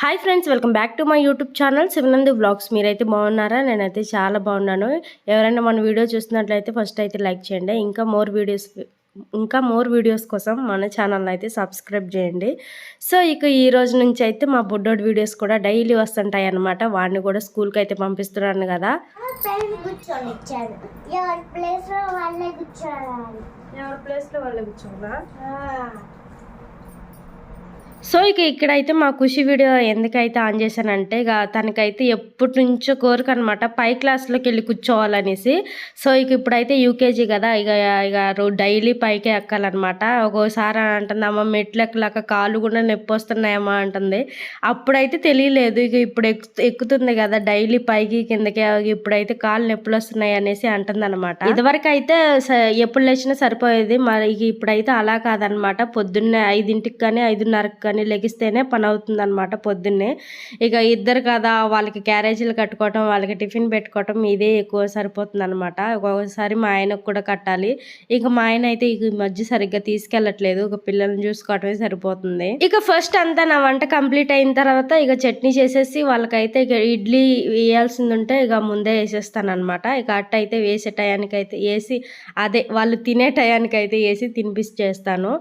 Hi friends welcome back to my YouTube channel Shivanandu blogs మీరైతే బాగున్నారా? నేనైతే చాలా బాగున్నాను. ఎవరైనా మన వీడియో చూస్తున్నట్లయితే ఫస్ట్ అయితే లైక్ చేయండి. ఇంకా మోర్ వీడియోస్ ఇంకా మోర్ వీడియోస్ కోసం మన ఛానల్ అయితే సబ్స్క్రైబ్ చేయండి. సో ఇక ఈ రోజు నుంచి అయితే మా బుడ్డోడి వీడియోస్ కూడా డైలీ వస్తుంటాయి అన్నమాట వాడిని కూడా స్కూల్కి అయితే పంపిస్తున్నాను కదా. ఎవరి ప్లేస్లో వాళ్ళే కూర్చోవాలి ఎవరి ప్లేస్లో వాళ్ళు కూర్చోనా సో ఇక ఇక్కడైతే మా ఖుషి వీడియో ఎందుకైతే ఆన్ చేశానంటే ఇక తనకైతే ఎప్పటి నుంచో కోరిక అనమాట పై క్లాస్లోకి వెళ్ళి కూర్చోవాలనేసి. సో ఇక ఇప్పుడైతే యూకేజీ కదా ఇక ఇక డైలీ పైకి ఎక్కాలన్నమాట. ఒక్కోసారి అంటుంది అమ్మ మెట్లు ఎక్కలేక కాళ్ళు కూడా నొప్పి వస్తున్నాయమ్మా అంటుంది. అప్పుడైతే తెలియలేదు ఇక ఇప్పుడు ఎక్కు ఎక్కుతుంది కదా డైలీ పైకి కిందకి ఇప్పుడైతే కాళ్ళు నొప్పులు వస్తున్నాయి అనేసి అంటుంది అనమాట ఇదివరకు అయితే స- ఎప్పుడు లేచినా సరిపోయేది మరి ఇక ఇప్పుడైతే అలా కాదనమాట పొద్దున్నే ఐదింటికి కానీ ఐదున్నరకు కానీ లెగిస్తేనే పని అవుతుంది అనమాట పొద్దున్నే. ఇక ఇద్దరు కదా వాళ్ళకి క్యారేజీలు కట్టుకోవటం వాళ్ళకి టిఫిన్ పెట్టుకోవటం ఇదే ఎక్కువ సరిపోతుంది అనమాట ఒక్కొక్కసారి మా ఆయనకు కూడా కట్టాలి. ఇక మా ఆయన అయితే ఇక ఈ మధ్య సరిగ్గా తీసుకెళ్ళట్లేదు. ఒక పిల్లల్ని చూసుకోవటమే సరిపోతుంది. ఇక ఫస్ట్ అంతా నా వంట కంప్లీట్ అయిన తర్వాత ఇక చట్నీ చేసేసి వాళ్ళకైతే ఇక ఇడ్లీ వేయాల్సింది ఉంటే ఇక ముందే వేసేస్తాను అనమాట ఇక అట్ట అయితే వేసే టయానికి అయితే వేసి అదే వాళ్ళు తినే టయానికి అయితే వేసి తినిపించేస్తాను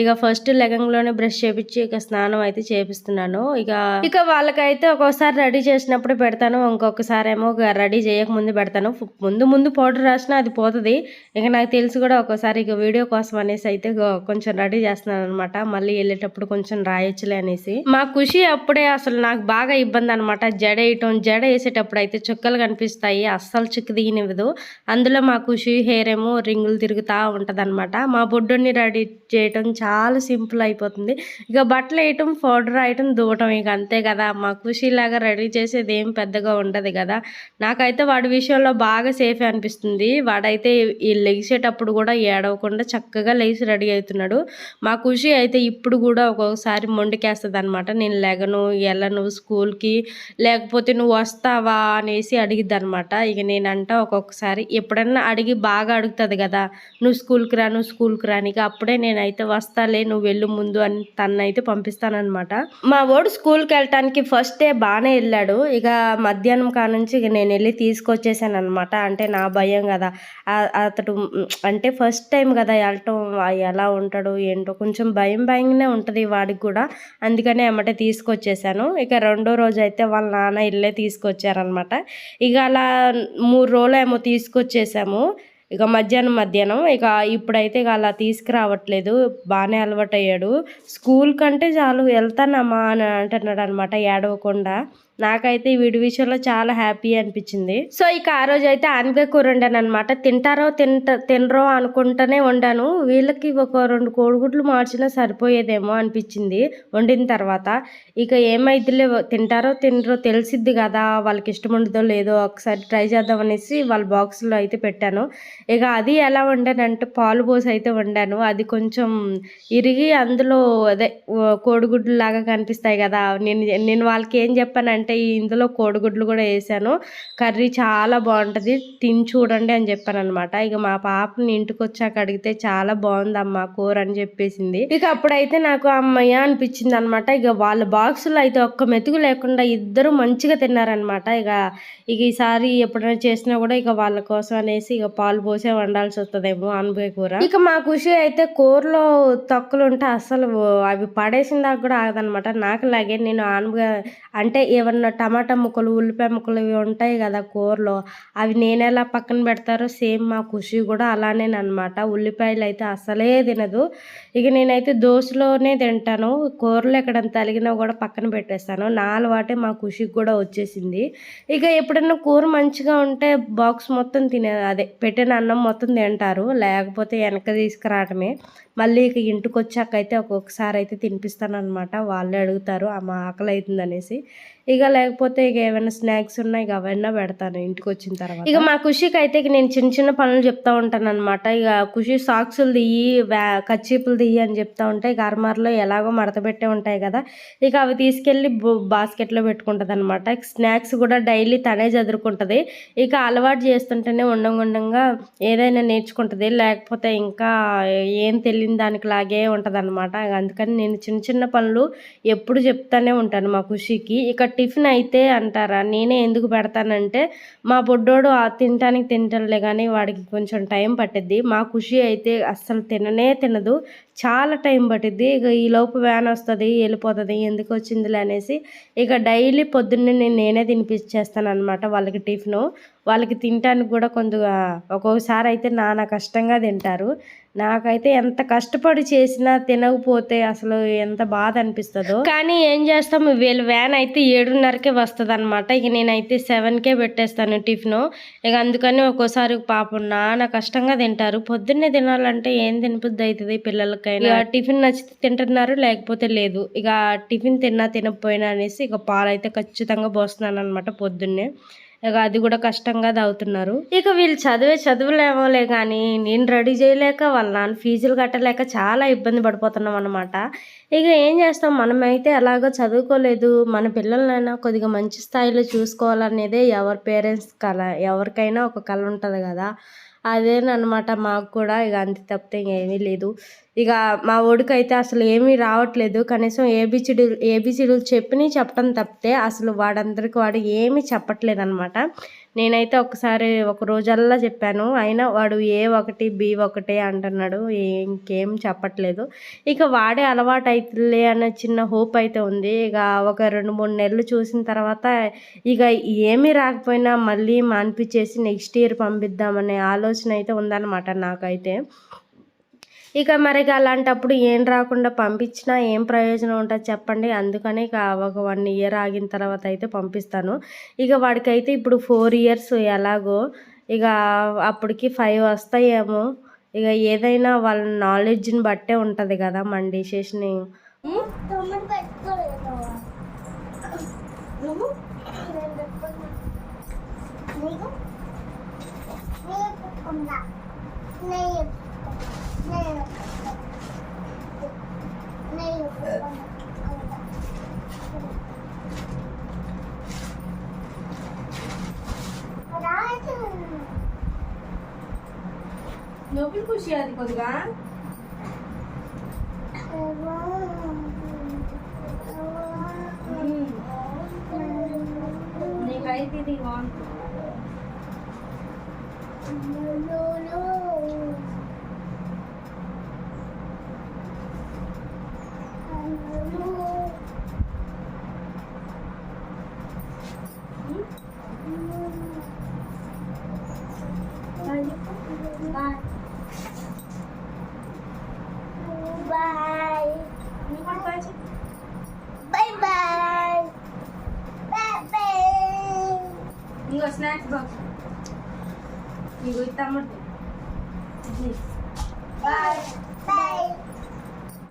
ఇక ఫస్ట్ లెగంలోనే బ్రష్ చేపించి ఇక స్నానం అయితే చేపిస్తున్నాను. ఇక ఇక వాళ్ళకైతే ఒక్కొక్కసారి రెడీ చేసినప్పుడు పెడతాను ఇంకొకసారి ఏమో రెడీ చేయక ముందు పెడతాను ముందు ముందు పౌడర్ రాసినా అది పోతుంది. ఇక నాకు తెలిసి కూడా ఒక్కోసారి ఇక వీడియో కోసం అనేసి అయితే కొంచెం రెడీ చేస్తున్నాను అనమాట మళ్ళీ వెళ్ళేటప్పుడు కొంచెం రాయొచ్చులే అనేసి. మా ఖుషి అప్పుడే అసలు నాకు బాగా ఇబ్బంది అనమాట జడ వేయటం జడ వేసేటప్పుడు అయితే చుక్కలు కనిపిస్తాయి. అస్సలు చిక్కు దిగినవ్వదు అందులో మా ఖుషి హెయిర్ ఏమో రింగులు తిరుగుతూ ఉంటదన్నమాట. మా బొడ్డుని రెడీ చేయటం చాలా సింపుల్ అయిపోతుంది. ఇక బట్టలు వేయటం పౌడర్ వేయటం దూవటం ఇక అంతే కదా. మా ఖుషిలాగా రెడీ చేసేది ఏం పెద్దగా ఉండదు కదా. నాకైతే వాడి విషయంలో బాగా సేఫ్ అనిపిస్తుంది. వాడైతే ఈ లెగిసేటప్పుడు కూడా ఏడవకుండా చక్కగా లేచి రెడీ అవుతున్నాడు. మా ఖుషి అయితే ఇప్పుడు కూడా ఒక్కొక్కసారి మొండికేస్తుంది అనమాట నేను లెగను వెళ్ళను స్కూల్కి లేకపోతే నువ్వు వస్తావా? అనేసి అడిగిద్ది అనమాట ఇక నేనంట ఒక్కొక్కసారి ఎప్పుడన్నా అడిగి బాగా అడుగుతుంది కదా నువ్వు స్కూల్కి రా నువ్వు స్కూల్కి రా అప్పుడే నేనైతే వస్తాలే నువ్వు వెళ్ళు ముందు అని తన్నైతే పంపిస్తానమాట మా వాడు స్కూల్కి వెళ్ళటానికి ఫస్ట్ డే బాగానే వెళ్ళాడు. ఇక మధ్యాహ్నం కానుంచి ఇక నేను వెళ్ళి తీసుకొచ్చేసాను అనమాట అంటే నా భయం కదా. అతడు అంటే ఫస్ట్ టైం కదా వెళ్ళటం ఎలా ఉంటాడు ఏంటో కొంచెం భయం భయంగానే ఉంటుంది వాడికి కూడా. అందుకనే ఎమ్మటే తీసుకొచ్చేసాను. ఇక రెండో రోజు అయితే వాళ్ళ నాన్న ఇల్లే తీసుకొచ్చారనమాట ఇక అలా మూడు రోజులు ఏమో తీసుకొచ్చేసాము. ఇక మధ్యాహ్నం మధ్యాహ్నం. ఇక ఇప్పుడైతే ఇక అలా తీసుకురావట్లేదు. బాగానే అలవాటు అయ్యాడు స్కూల్ కంటే చాలు వెళ్తానమ్మా అని అంటున్నాడు అనమాట ఏడవకుండా నాకైతే వీడి విషయంలో చాలా హ్యాపీ అనిపించింది. సో ఇక ఆ రోజు అయితే ఆనపకాయ కూర వండాను అనమాట తింటారో తింట తినరో అనుకుంటూనే వండాను. వీళ్ళకి ఒక రెండు కోడిగుడ్లు మార్చినా సరిపోయేదేమో అనిపించింది వండిన తర్వాత. ఇక ఏమైద్దిలే తింటారో తినరో తెలిసిద్ది కదా వాళ్ళకి ఇష్టం ఉండదో లేదో ఒకసారి ట్రై చేద్దాం అనేసి వాళ్ళ బాక్స్లో అయితే పెట్టాను. ఇక అది ఎలా వండానంటే పాలు పోసి అయితే వండాను. అది కొంచెం ఇరిగి అందులో అదే కోడిగుడ్లు లాగా కనిపిస్తాయి కదా నేను నేను వాళ్ళకి ఏం చెప్పానంటే అంటే ఇందులో కోడిగుడ్లు కూడా వేసాను. కర్రీ చాలా బాగుంటుంది. తిని చూడండి అని చెప్పాను అనమాట ఇక మా పాపని ఇంటికి వచ్చాక అడిగితే చాలా బాగుందమ్మా కూర అని చెప్పేసింది. ఇక అప్పుడైతే నాకు అమ్మయ్య అనిపించింది అనమాట ఇక వాళ్ళ బాక్సులో అయితే ఒక్క మెతుకు లేకుండా ఇద్దరు మంచిగా తిన్నారనమాట ఇక ఇక ఈసారి ఎప్పుడైనా చేసినా కూడా ఇక వాళ్ళ కోసం అనేసి ఇక పాలు పోసే వండాల్సి వస్తుందేమో అనుభవ కూర. ఇక మా ఖుషి అయితే కూరలో తొక్కలు ఉంటే అసలు అవి పడేసిన దాకా కూడా ఆగదనమాట నాకు లాగే నేను ఆనుగా అంటే ఏమన్నా టమాటా ముక్కలు ఉల్లిపాయ ముక్కలు ఇవి ఉంటాయి కదా కూరలో అవి నేను ఎలా పక్కన పెడతారో సేమ్ మా ఖుషి కూడా అలానే అనమాట ఉల్లిపాయలు అయితే అసలే తినదు. ఇక నేనైతే దోశలోనే తింటాను. కూరలు ఎక్కడ తలిగినా కూడా పక్కన పెట్టేస్తాను. నా అలవాటే మా ఖుషికి కూడా వచ్చేసింది. ఇక ఎప్పుడైనా కూర మంచిగా ఉంటే బాక్స్ మొత్తం తినే అదే పెట్టిన అన్నం మొత్తం తింటారు. లేకపోతే వెనక తీసుకురావటమే మళ్ళీ ఇక ఇంటికి వచ్చాక అయితే ఒక్కొక్కసారి అయితే తినిపిస్తాను అనమాట వాళ్ళే అడుగుతారు ఆ మా ఆకలి అవుతుంది అనేసి ఇక లేకపోతే ఇక ఏమైనా స్నాక్స్ ఉన్నాయి ఇక అవన్నీ పెడతాను ఇంటికి వచ్చిన తర్వాత. ఇక మా ఖుషికి అయితే ఇక నేను చిన్న చిన్న పనులు చెప్తా ఉంటాను అనమాట ఇక ఖుషి సాక్సులు దియ్యి కచ్చిపులు దియ్యి అని చెప్తా ఉంటే ఇక అర్మార్లో ఎలాగో మడతపెట్టే ఉంటాయి కదా. ఇక అవి తీసుకెళ్ళి బాస్కెట్లో పెట్టుకుంటుంది అనమాట స్నాక్స్ కూడా డైలీ తనే చదువుకుంటుంది ఇక అలవాటు చేస్తుంటేనే ఉండంగా ఉండంగా ఏదైనా నేర్చుకుంటుంది. లేకపోతే ఇంకా ఏం తెలియని దానికి లాగే ఉంటుంది అనమాట అందుకని నేను చిన్న చిన్న పనులు ఎప్పుడు చెప్తానే ఉంటాను మా ఖుషికి. ఇక టిఫిన్ అయితే అంటారా? నేనే ఎందుకు పెడతానంటే మా బొడ్డోడు ఆ తినటానికి తింటలే కానీ వాడికి కొంచెం టైం పట్టిద్ది. మా ఖుషి అయితే అస్సలు తిననే తినదు. చాలా టైం పట్టిద్ది. ఇక ఈ లోపు వ్యాన్ వస్తుంది వెళ్ళిపోతుంది ఎందుకు వచ్చిందిలే అనేసి ఇక డైలీ పొద్దున్నే నేను నేనే తినిపించేస్తాను అనమాట వాళ్ళకి టిఫిను. వాళ్ళకి తినటానికి కూడా కొంచెం ఒక్కొక్కసారి అయితే నానా కష్టంగా తింటారు. నాకైతే ఎంత కష్టపడి చేసినా తినకపోతే అసలు ఎంత బాధ అనిపిస్తుందో. కానీ ఏం చేస్తాం? వీళ్ళ వ్యాన్ అయితే ఏడున్నరకే వస్తుంది అనమాట ఇక నేనైతే సెవెన్కే పెట్టేస్తాను టిఫిన్. ఇక అందుకని ఒక్కోసారి పాపం నాన్న కష్టంగా తింటారు. పొద్దున్నే తినాలంటే ఏం తినబుద్ధి అవుతుంది పిల్లలకైనా? టిఫిన్ నచ్చితే తింటున్నారు లేకపోతే లేదు. ఇక టిఫిన్ తిన్నా తినకపోయినా అనేసి ఇక పాలైతే ఖచ్చితంగా పోస్తున్నాను అనమాట పొద్దున్నే. ఇక అది కూడా కష్టంగా తాగుతున్నారు. ఇక వీళ్ళు చదివే చదువులేమోలే కానీ నేను రెడీ చేయలేక వాళ్ళ నాన్న ఫీజులు కట్టలేక చాలా ఇబ్బంది పడిపోతున్నాం అనమాట ఇక ఏం చేస్తాం? మనమైతే ఎలాగో చదువుకోలేదు. మన పిల్లలనైనా కొద్దిగా మంచి స్థాయిలో చూసుకోవాలనేదే ఎవరి పేరెంట్స్ కళ ఎవరికైనా ఒక కళ ఉంటుంది కదా. అదేనమాట మాకు కూడా. ఇక అంతే తప్పితే ఇంకేమీ లేదు. ఇక మా ఓడికైతే అసలు ఏమీ రావట్లేదు. కనీసం ఏబిసిడి ఏబిసిడీలు చెప్పినవి చెప్పడం తప్పితే అసలు వాడందరికి వాడు ఏమీ చెప్పట్లేదు అనమాట నేనైతే ఒకసారి ఒక రోజల్లా చెప్పాను. అయినా వాడు ఏ ఒకటి బి ఒకటి అంటున్నాడు. ఇంకేం చెప్పట్లేదు. ఇక వాడే అలవాటు అవుతుందిలే అన్న చిన్న హోప్ అయితే ఉంది. ఇక ఒక రెండు మూడు నెలలు చూసిన తర్వాత ఇక ఏమీ రాకపోయినా మళ్ళీ మాన్పించేసి నెక్స్ట్ ఇయర్ పంపిద్దామనే ఆలోచన అయితే ఉందన్నమాట నాకైతే. ఇక మరి అలాంటప్పుడు ఏం రాకుండా పంపించినా ఏం ప్రయోజనం ఉంటుంది చెప్పండి. అందుకని ఇక ఒక వన్ ఇయర్ ఆగిన తర్వాత అయితే పంపిస్తాను. ఇక వాడికైతే ఇప్పుడు ఫోర్ ఇయర్స్ ఎలాగో ఇక అప్పటికి ఫైవ్ వస్తాయేమో. ఇక ఏదైనా వాళ్ళ నాలెడ్జ్ని బట్టే ఉంటుంది కదా మన డిసిషన్ నేను నొప్పులు ఖుషి అది కొద్దిగా నీకైతే ఇది Bye. ఇంకో స్నాక్స్ బాక్స్ ఇంకో తమ్ముడు